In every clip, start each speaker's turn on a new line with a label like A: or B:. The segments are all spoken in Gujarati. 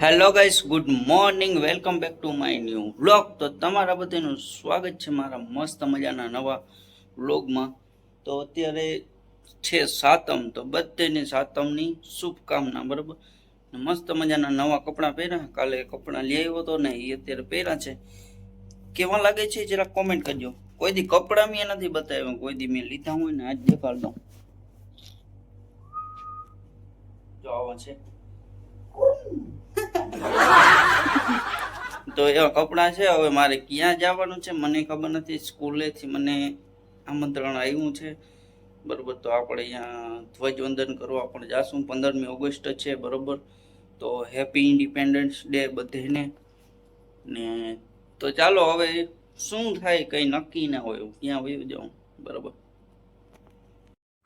A: Hello guys good morning welcome back to my new vlog તો તમારા બધાનું સ્વાગત છે મારા મસ્ત મજાના નવા વ્લોગમાં તો અત્યારે છે સાતમ, તો બધેની સાતમની શુભકામના, બરાબર? મસ્ત મજાના નવા કપડાં પહેર્યા. કાલે કપડાં લઈ આવ્યો હતો ને એ અત્યારે પહેર્યા છે. કેવા લાગે છે જરા કોમેન્ટ કરજો. કોઈ દી કપડાં મેં નથી બતાવ્યા, કોઈ દી મેં લીધા હોય ને આજ દેખાડ દઉં. જો આવા છે. તો એવા કપડાં છે, હવે મારે ક્યાં જવાનું છે, મને ખબર નથી. સ્કૂલેથી મને આમંત્રણ આવ્યું છે. બરોબર, તો આપણે અહીંયા ધ્વજવંદન કરવા પણ જાશું. પંદરમી ઓગસ્ટ છે, બરોબર. તો હેપી ઇન્ડિપેન્ડન્સ ડે બધેને. ને તો ચાલો, હવે શું થાય કંઈ નક્કી ના હોય ક્યાં વયું જાઉં? બરોબર.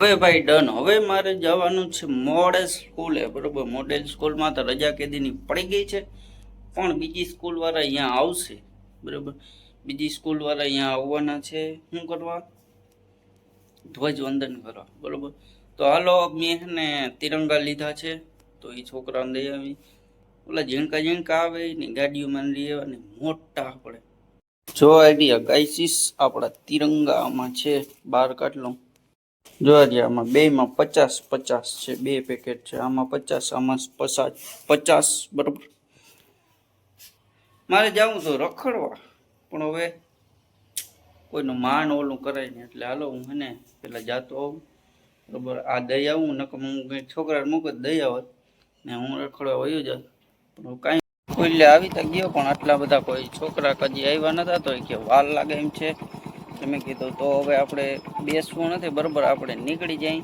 A: હવે ભાઈ ડન હવે મારે જવાનું છે મોડેલ સ્કૂલે, બરોબર? મોડેલ સ્કૂલમાં તો રજા કેદીની પડી ગઈ છે. પણ બીજી સ્કૂલ વાળા અહીંયા આવશે, બરોબર? બીજી સ્કૂલ વાળા અહીંયા આવવાના છે. શું કરવા? ધ્વજવંદન કરવા, બરોબર? તો હાલો, મેં ને તિરંગા લીધા છે. તો એ છોકરાને લઈ આવી. ઓલા ઝીણકા ઝીણકા આવે ને ગાડીઓમાં લઈ આવે મોટા આપણે જો આઈડિયા ગાઈસીસ આપણા તિરંગામાં છે. બાર કાઢ જોવા આમાં બેમાં પચાસ પચાસ છે, બે પેકેટ છે. આમાં પચાસ આમાં પચાસ પચાસ, બરાબર? મારે જવું તો રખડવા, પણ હવે કોઈનું માન ઓલું કરાય ને એટલે હાલો હું હે પેલા જાતો આવું બરાબર? આ દઈ આવું, નકર હું કંઈ છોકરાને મૂક દઈ આવત. ને હું રખડવા વયો જ પણ કાંઈ કોઈ આવી તો ગયો, પણ આટલા બધા કોઈ છોકરા કદી આવ્યા નતા તો કે વાલ લાગે એમ છે. તો મેં કીધું તો હવે આપણે બેસવું નથી, બરાબર આપણે નીકળી જાય.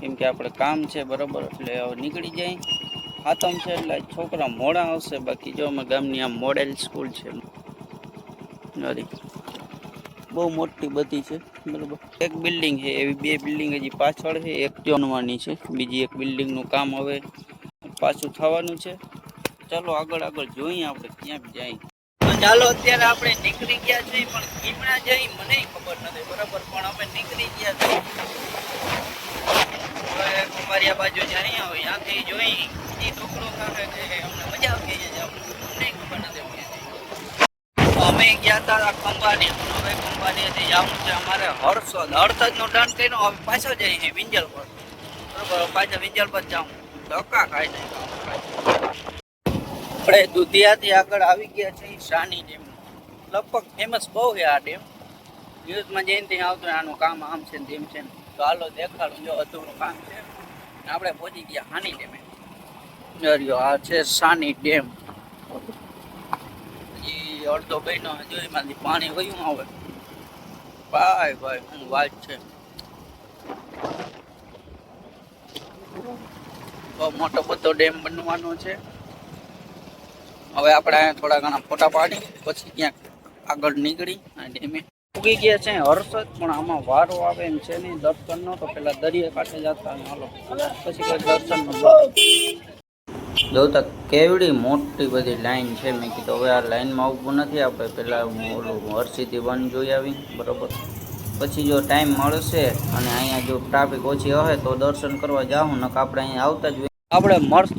A: કેમ કે આપણે કામ છે, બરાબર, એટલે હવે નીકળી જાય. આતમ છે, એટલે છોકરા મોડા આવશે, બાકી જો અમે ગામની આ મોડેલ સ્કૂલ છે. બહુ મોટી બધી છે, બરાબર. એક બિલ્ડિંગ છે, એવી બે બિલ્ડિંગ હજી પાછળ છે, એક જોનવાની છે, બીજી એક બિલ્ડિંગનું કામ હવે પાછું થવાનું છે. ચાલો આગળ આગળ જોઈએ આપણે ક્યાં જાય. ચાલો, અત્યારે આપણે નીકળી ગયા છીએ, પણ કીમણા જઈ મને ખબર નથી, બરાબર? પણ અમે નીકળી ગયા છીએ. હવે આ બાજુ જઈએ હવે ત્યાંથી જોઈ એ ટુકડો થાય છે અમને મજા આવી ગઈ છે અમને ખબર નથી અમે. અમે ગયા હતા ખંભાની હવે ખંભાનીથી જવું છે અમારે હર્ષદ. હર્ષદનો ડાન કરીને હવે પાછો જઈએ છીએ વિંજલ પર. બરાબર પાછા વિંજલ પર જાઉં. ધક્કા ખાઈ જાય. આપણે દુધિયાથી આગળ આવી ગયા છે શાની ડેમ. લગભગ ફેમસ બહુ છે આ ડેમ. ન્યૂઝમાં જઈને ત્યાં આવતું આનું કામ આમ છે ને તેમ છે તો હાલો દેખાડું, જો અધૂરું કામ છે. આપણે પહોંચી ગયા હાની ડેમે. જર્યો આ છે સાની ડેમ. એ અડધો બહેનો હજુ એમાંથી પાણી વયું આવે ભાઈ ભાઈ હું વાત છે. બહુ મોટો બધો ડેમ બનવાનો છે. હવે આપણે અહીંયા થોડા ઘણા ફોટા પાડી, પછી ક્યાંક આગળ નીકળી અને ડેમે ઉગી ગયા છે હર્ષદ, પણ આમાં વારો આવે એમ છે નહીં. દર્શનનો તો પેલા દરિયા કાંઠે જતા હાલો, પછી કોઈ જોતા કેવડી મોટી બધી લાઈન છે મેં કીધું. હવે આ લાઈનમાં ઊભું નથી, આપણે પેલા ઓલું હર્ષિથી વન જોઈ આવી, બરોબર? પછી જો ટાઈમ મળશે અને અહીંયા જો ટ્રાફિક ઓછી હોય તો દર્શન કરવા જાઉં નક આપણે અહીંયા આવતા જ આપણે મર્સ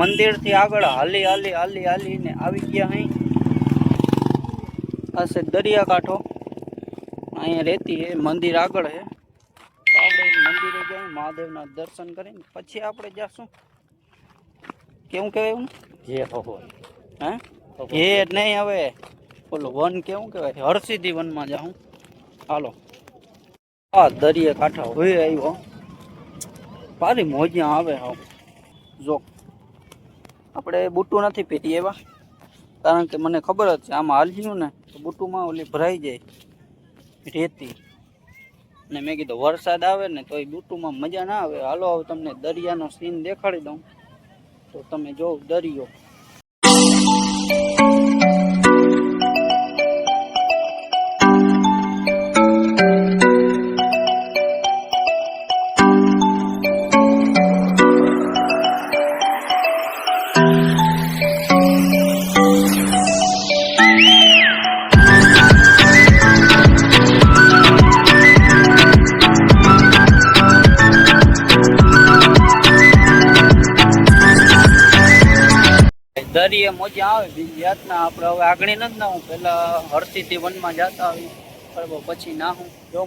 A: મંદિરથી આગળ હાલી હાલી હાલી હાલીને આવી ગયા અહીં આ છે દરિયાકાંઠો. અહીંયા રહેતી હે મંદિર આગળ હે. તો આપણે મંદિરે જઈ મહાદેવના દર્શન કરીને પછી આપણે જાશું. કેવું કહેવાય
B: જે હોય
A: હે? એ નહીં હવે. ઓલું વન કેવું કહેવાય? હરસિદ્ધિ વનમાં જાઉં. હાલો. હા દરિયા કાંઠા હોય આવ્યો. પારી મોજ્યા આવે હાવ જો. આપણે બુટું નથી પહેરી એવા. કારણ કે મને ખબર જ છે, આમાં હાલ્યું ને, તો બુટુમાં ઓલી ભરાઈ જાય, રેતી. ને મેં કીધું, વરસાદ આવે ને તો એ બુટુંમાં મજા ના આવે. હાલો, હવે તમને દરિયાનો સીન દેખાડી દઉં. તો તમે જો દરિયો. દરિયે મજા આવે, બીજી જાતના આપણે હવે આગળ નથી ના પેલા હરસીથી વનમાં જતા આવી બરાબર પછી ના હું જો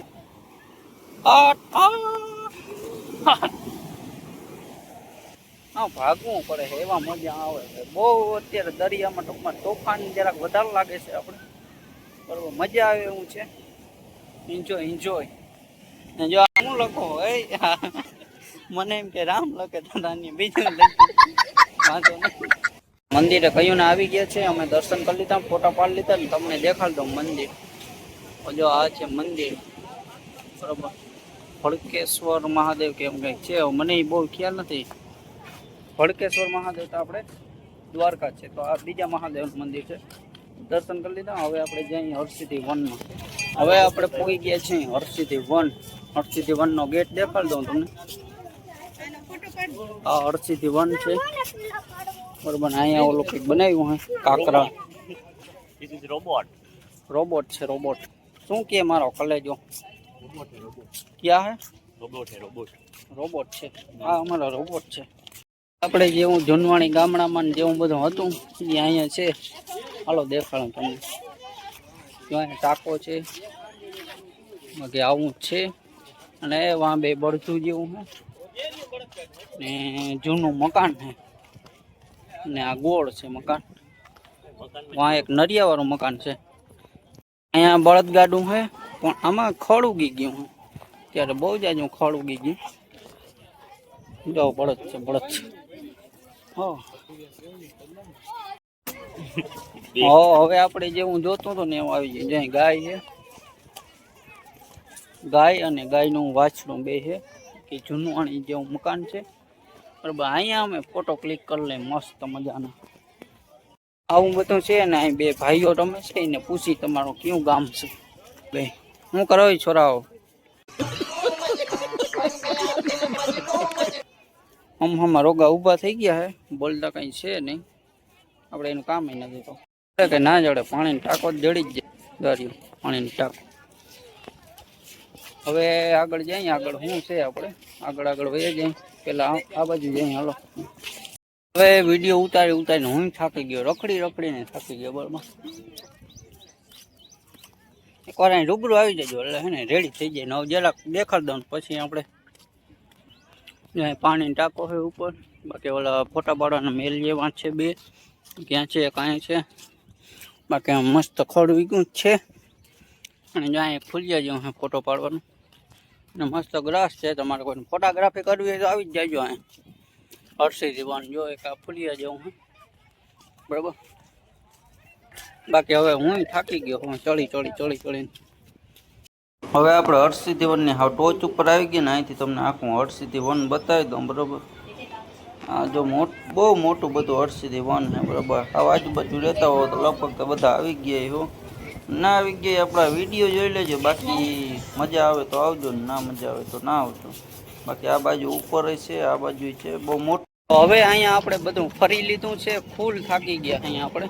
A: હા ભાગવું પડે, એવા મજા આવે બહુ અત્યારે દરિયામાં ટૂંકમાં તોફાન જરાક વધારે લાગે છે આપણે. બરોબર મજા આવે એવું છે. એન્જોય એન્જોય જો હું લખો મને એમ કે રામ લખે દાદાની બીજું લખે. વાંધો નહીં. મંદિરે કયું ને આવી ગયા છે, અમે દર્શન કરી લીધા, ફોટા પાડી લીધા ને તમને દેખાડ દઉં મંદિર. જો આ છે મંદિર. બરોબર. ફળકેશ્વર મહાદેવ કેમ કંઈક છે. મને એ બહુ ખ્યાલ નથી. ફળકેશ્વર મહાદેવ તો આપણે દ્વારકા છે. તો આ બીજા મહાદેવનું મંદિર છે. દર્શન કરી લીધા, હવે આપણે જઈએ હરસિદ્ધિ વનમાં હવે આપણે પહોંચી ગયા છીએ હરસિદ્ધિ વન. હરસિદ્ધિ વનનો ગેટ દેખાડ દઉં તમને. આ હરસિદ્ધિ વન છે. બરોબર અહીંયા ઓલો કંઈક બનાવ્યું હે કાકરા.
B: રોબોટ.
A: રોબોટ છે રોબોટ શું કે મારો કલેજો. ક્યાં હે?
B: રોબોટ હે રોબોટ
A: રોબોટ છે. આ અમારો રોબોટ છે. આપણે જેવું જુનવાણી ગામડામાં ને જેવું બધું હતું એ અહીંયા છે. હાલો દેખાડું તમને. જો અહીંયા ટાંકો છે. બાકી આવું જ છે. અને વાં બે બળતું જેવું ને જૂનું મકાન છે ને આ ગોળ છે મકાન. વાં એક નરિયાવાળું મકાન છે. અહીંયા બળદગાડું છે પણ આમાં ખડ ઉગી ગયું હું. ત્યારે બહુ જાજુ ખડ ઉગી ગયું. જો બળદ છે બળદ છે. હો. હવે આપણે જે હું જોતું હતો ને એવું આવી ગયું. જ્યાં ગાય છે. ગાય અને ગાયનું વાછડું બે છે. કે જૂનું આણી જેવું મકાન છે. બરાબર, અહીંયા અમે ફોટો ક્લિક કરી લઈએ, મસ્ત મજાના. આવું બધું છે ને, અહીં બે ભાઈઓ રમે છે, એને પૂછી તમારું કયું ગામ છે? બે. હું કરો છોરાઓ? આમ હમણાં રોગા ઊભા થઈ ગયા હે. બોલતા કંઈ છે નહીં. આપણે એનું કામ નથી તો કે ના જડે, પાણીની ટાંકો જડી જ જાય. દરિયો પાણીની ટાંકો. હવે આગળ જઈએ, આગળ શું છે આપણે? આગળ આગળ વહી જઈએ. પેલા આ- બાજુ જઈએ, હાલો. હવે વીડિયો ઉતારી ઉતારીને હું થાકી ગયો, રખડી રખડીને થાકી ગયો બરાબર એકવાર અહીં રૂબરૂ આવી જજો, એટલે હે ને રેડી થઈ જાય. નવ જરાક દેખાડ દઉં પછી આપણે પાણી ટાંકો છે ઉપર. બાકી ઓલા ફોટા પાડવાના મેલ જેવા છે બે. ક્યાં છે, કાંઈ છે. બાકી મસ્ત ખડ વીગું છે. અને જ્યાં ફૂલિયા જેવું ફોટો પાડવાનું. અને મસ્ત ગ્રાસ છે. તમારે કોઈ ફોટોગ્રાફી કરવી હોય તો આવી જ જાયજો અહીં. હર્ષી દીવાન, જો એક આ ફૂલિયા જેવું છે બરાબર? બાકી હવે હું થાકી ગયો, હું ચડી ચડી ચડી, ચડીને. હવે આપણે હર્ષિદ્ધિ વનની હાવ ટોચ ઉપર આવી ગયા ને અહીંથી તમને આખું હર્ષિદ્ધિ વન બતાવી દઉં, બરાબર? આ જો મોટ, બહુ મોટું બધું હર્ષિદ્ધિ વન છે, બરાબર? આ આજુબાજુ રહેતા હોય તો લગભગ તો બધા આવી ગયા હો. ના આવી ગયા આપણા વીડિયો જોઈ લેજો. બાકી મજા આવે તો આવજો ને ના મજા આવે તો ના આવજો. બાકી આ બાજુ ઉપર છે, આ બાજુ છે, બહુ મોટું. હવે અહીંયા આપણે બધું ફરી લીધું છે, ફૂલ થાકી ગયા અહીંયા આપણે.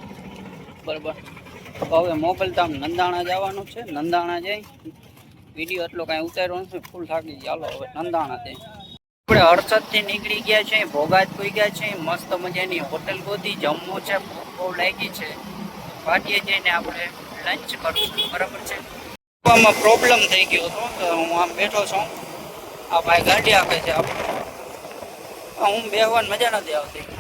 A: બરાબર. હવે મોકલતામ નંદાણા જવાનું છે, નંદાણા જઈ વીડિયો એટલો કાંઈ ઉતાર્યો નથી, ફૂલ થાકી હાલો, હવે નંદાણા જઈ આપણે હળસદથી નીકળી ગયા છે ભોગાત કોઈ ગયા છે મસ્ત મજાની હોટલ ગોતી, જમવું છે બહુ લાગી છે. પાટીએ જઈને આપણે લંચ કરશું. બરાબર છે? આમાં પ્રોબ્લેમ થઈ ગયો હતો તો હું આમ બેઠો છું. આ ભાઈ ગાડી આપે છે આપણે હું બેહવાની મજા નથી આવતી.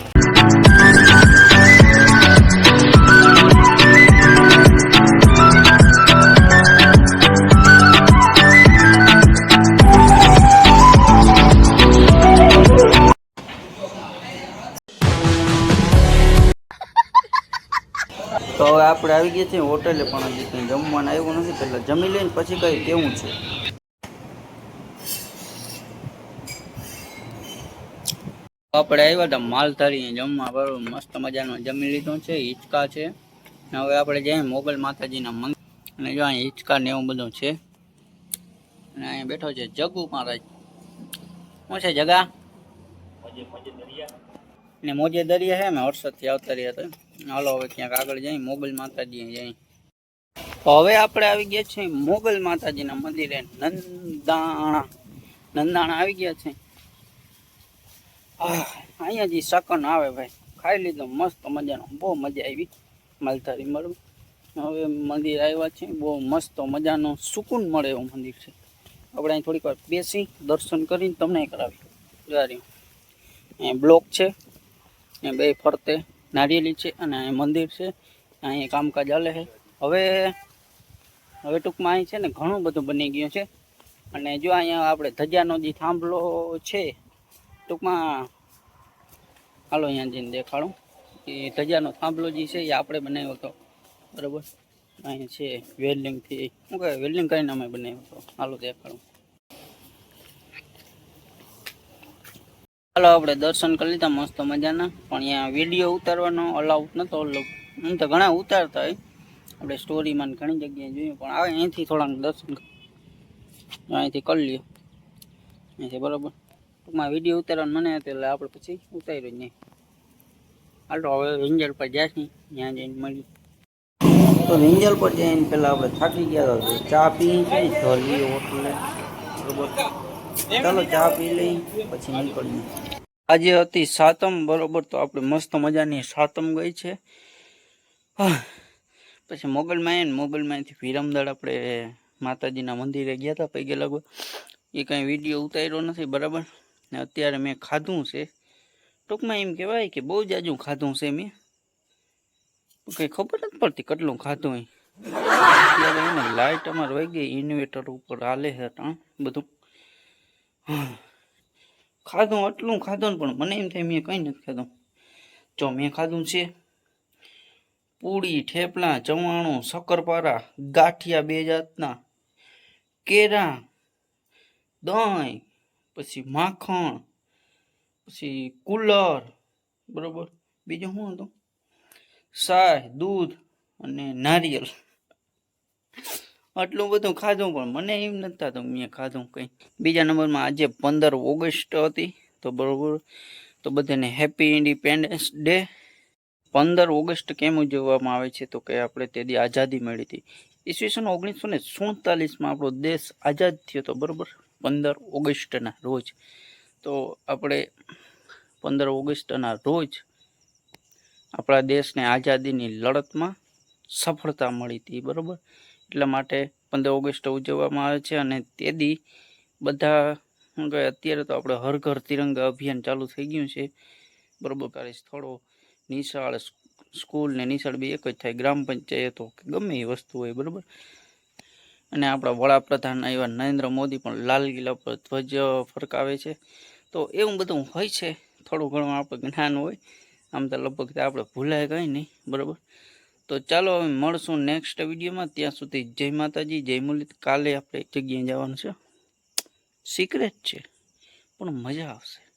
A: આપણે આવી ગયા છીએ હોટેલે પણ હજી કંઈ જમવાનું આવ્યું નથી, પહેલાં જમી લઈને પછી કંઈ કેવું છે? આપણે આવ્યા હતા માલધારી જમવા બરાબર મસ્ત મજાનું જમી લીધો છે, હિંચકા છે. હવે આપણે જઈએ મોગલ માતાજીના મંદિર. અને જો અહીં હિંચકા ને એવું બધું છે. અને અહીંયા બેઠો છે જગુ મહારાજ. શું છે જગા? ને મોજે દરિયા છે અમે હર્ષદથી આવતા રહ્યા હતા. હાલો, હવે ક્યાંક આગળ જઈ મોગલ માતાજી જઈ હવે આપણે આવી ગયા છીએ મોગલ માતાજીના મંદિરે, નંદાણા. નંદાણા આવી ગયા છે. અહીંયા જે સકન આવે ભાઈ, ખાઈ લીધો, મસ્ત મજાનો, બહુ મજા આવી. માલધારી મળું. હવે મંદિર આવ્યા છે, બહુ મસ્ત મજાનો, સુકૂન મળે એવું મંદિર છે. આપણે અહીં થોડીક વાર બેસી, દર્શન કરીને તમને કરાવી જારી અહીં બ્લોક છે. અહીં બે ફરતે નારિયેલી છે અને અહીં મંદિર છે. અહીં કામકાજ ચાલે છે. હવે હવે ટૂંકમાં અહીં છે ને ઘણું બધું બની ગયું છે. અને જો અહીંયા આપણે ધજાનો જે થાંભલો છે, ટૂંકમાં હાલો અહીંયા જઈને દેખાડું. એ ધજાનો થાંભલો જે છે, એ આપણે બનાવ્યો હતો. બરાબર? અહીંયા છે વેલ્ડિંગથી શું કહે વેલ્ડિંગ કરીને અમે બનાવ્યો હતો. હાલો દેખાડું. હાલો, આપણે દર્શન કરી લીધા, મસ્ત મજાના. પણ અહીંયા વીડિયો ઉતારવાનો અલાઉટ નતો હું તો ઘણા ઉતારતા હોય. આપણે સ્ટોરીમાં ઘણી જગ્યાએ જોયું, પણ આવે અહીંથી થોડાક દર્શન અહીંથી કરી લ્યો. અહીંથી બરાબર. ટૂંકમાં વીડિયો ઉતારવાનું મને હતો, એટલે આપણે પછી ઉતાર્યું જ નહીં. હાલો, હવે વિંજલ પર જઈશું ત્યાં જઈને મળી તો વિંજલ પર જઈને પહેલાં આપણે થાકી ગયા હતા ચા પી હોટલે. બરોબર. ચાલો ચા પી લઈ, પછી નીકળીએ. આજે હતી સાતમ, બરોબર, તો આપણે મસ્ત મજાની સાતમ ગઈ છે. આહ. પછી મોગલમાં આવીને મોગલમાંથી વિરમદળ આપણે માતાજીના મંદિરે ગયા હતા પૈકી લગભગ. એ કાંઈ વીડિયો ઉતાર્યો નથી, બરાબર? ને અત્યારે મેં ખાધું છે. ટૂંકમાં એમ કહેવાય કે બહુ જાજુ ખાધું છે મેં. કંઈ ખબર નથી પડતી કેટલું ખાધું એ. અત્યારે એને લાઇટ અમારે વહી ગઈ ઇન્વેટર ઉપર હાલે છે ટાણ બધું. ખાધું આટલું ખાધું પણ મને એમ થાય મેં કંઈ નથી ખાધું. જો મેં ખાધું છે પૂડી, થેપલા, ચવાણું, શક્કરપારા, ગાંઠિયા બે જાતના, કેરા, દહીં, પછી માખણ, પછી કુલર, બરોબર. બીજું શું હતું? સાય દૂધ અને નારિયેલ. આટલું બધું ખાધું પણ મને એમ નથી થતું મેં ખાધું કંઈ. બીજા નંબરમાં આજે પંદર ઓગસ્ટ હતી, તો બરોબર. તો બધાને હેપી ઇન્ડિપેન્ડન્સ ડે પંદર ઓગસ્ટ કેમ ઉજવવામાં આવે છે તો કે આપણે તે દી આઝાદી મળી હતી. ઈસવીસન ઓગણીસો ને સુડતાલીસમાં આપણો દેશ આઝાદ થયો હતો બરોબર, પંદર ઓગસ્ટના રોજ. તો આપણે પંદર ઓગસ્ટના રોજ આપણા દેશને આઝાદીની લડતમાં સફળતા મળી હતી, બરોબર. એટલા માટે પંદર ઓગસ્ટ ઉજવવામાં આવે છે અને તે દી બધા શું કહે અત્યારે તો આપણે હર ઘર તિરંગા અભિયાન ચાલુ થઈ ગયું છે. બરોબર સ્થળો, નિશાળ સ્કૂલ ને નિશાળ બી એક જ થાય. ગ્રામ પંચાયતો કે ગમે એ વસ્તુ હોય, બરાબર? અને આપણા વડાપ્રધાન એવા નરેન્દ્ર મોદી પણ લાલ કિલ્લા પર ધ્વજ ફરકાવે છે. તો એવું બધું હોય છે. થોડું ઘણું આપણે જ્ઞાન હોય. આમ તો લગભગ આપણે ભૂલાય કંઈ નહીં, બરાબર? તો ચાલો હવે મળશું નેક્સ્ટ વિડીયોમાં. ત્યાં સુધી જય માતાજી, જય મુલિત કાલે આપણે જગ્યાએ જવાનું છે. સિક્રેટ છે, પણ મજા આવશે.